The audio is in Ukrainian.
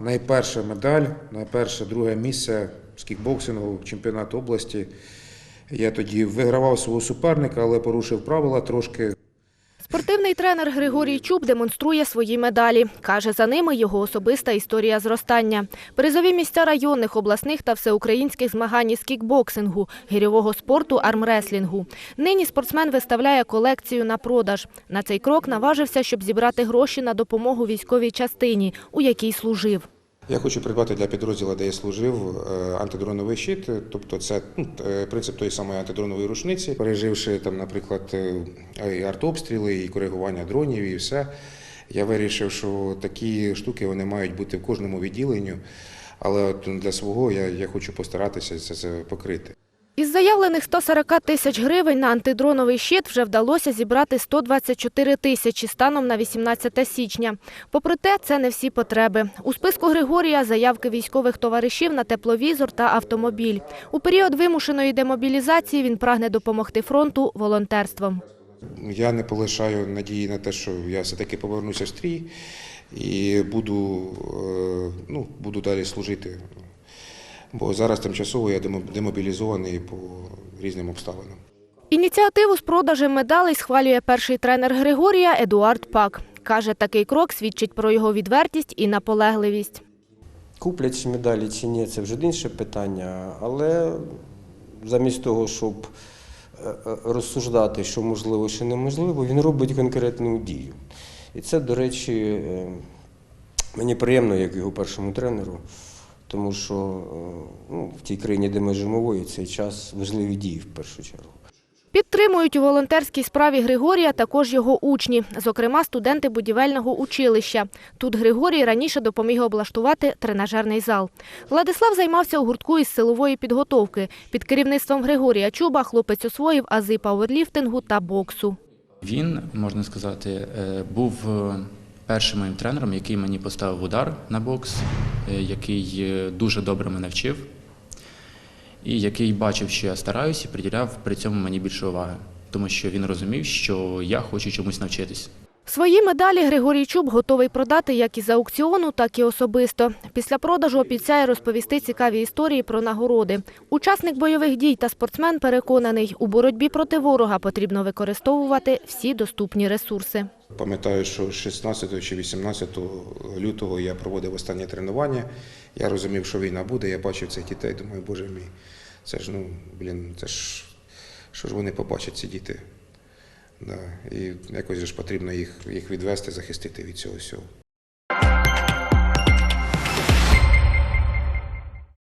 Найперша медаль, найперше друге місце з кікбоксингу, чемпіонат області. Я тоді вигравав свого суперника, але порушив правила трошки. Спортивний тренер Григорій Чуб демонструє свої медалі. Каже, за ними його особиста історія зростання. Призові місця районних, обласних та всеукраїнських змагань із кікбоксингу, гірьового спорту, армреслінгу. Нині спортсмен виставляє колекцію на продаж. На цей крок наважився, щоб зібрати гроші на допомогу військовій частині, у якій служив. Я хочу придбати для підрозділу, де я служив, е, антидроновий щит, тобто це ну, е, принцип тої самої антидронової рушниці, переживши там, наприклад, е, і артобстріли, і коригування дронів, і все. Я вирішив, що такі штуки вони мають бути в кожному відділенню, але для свого я, я хочу постаратися це, це покрити. Із заявлених 140 тисяч гривень на антидроновий щит вже вдалося зібрати 124 тисячі станом на 18 січня. Попри те, це не всі потреби. У списку Григорія заявки військових товаришів на тепловізор та автомобіль. У період вимушеної демобілізації він прагне допомогти фронту волонтерством. Я не полишаю надії на те, що я все-таки повернуся в стрій і буду, е, ну, буду далі служити. Бо зараз тимчасово я демобілізований по різним обставинам. Ініціативу з продажем медалей схвалює перший тренер Григорія Едуард Пак. Каже, такий крок свідчить про його відвертість і наполегливість. Куплять ці медалі чи ні, це вже інше питання. Але замість того, щоб е, е, розсуждати, що можливо, що неможливо, він робить конкретну дію. І це, до речі, е, мені приємно, як його першому тренеру, тому що е, ну, в тій країні, де ми живемо, і цей час важливі дії в першу чергу. Підтримують у волонтерській справі Григорія також його учні, зокрема студенти будівельного училища. Тут Григорій раніше допоміг облаштувати тренажерний зал. Владислав займався у гуртку із силової підготовки. Під керівництвом Григорія Чуба хлопець освоїв ази пауерліфтингу та боксу. Він, можна сказати, е, був е, першим моїм тренером, який мені поставив удар на бокс, який е, дуже добре мене вчив, і який бачив, що я стараюся, приділяв при цьому мені більше уваги, тому що він розумів, що я хочу чомусь навчитись. Свої медалі Григорій Чуб готовий продати як із аукціону, так і особисто. Після продажу обіцяє розповісти цікаві історії про нагороди. Учасник бойових дій та спортсмен переконаний, у боротьбі проти ворога потрібно використовувати всі доступні ресурси. Пам'ятаю, що 16 чи 18 лютого я проводив останнє тренування. Я розумів, що війна буде. Я бачив цих дітей. Думаю, боже мій, це ж ну блін, це ж що ж вони побачать, ці діти. Да. І якось ж потрібно їх, їх відвести, захистити від цього всього.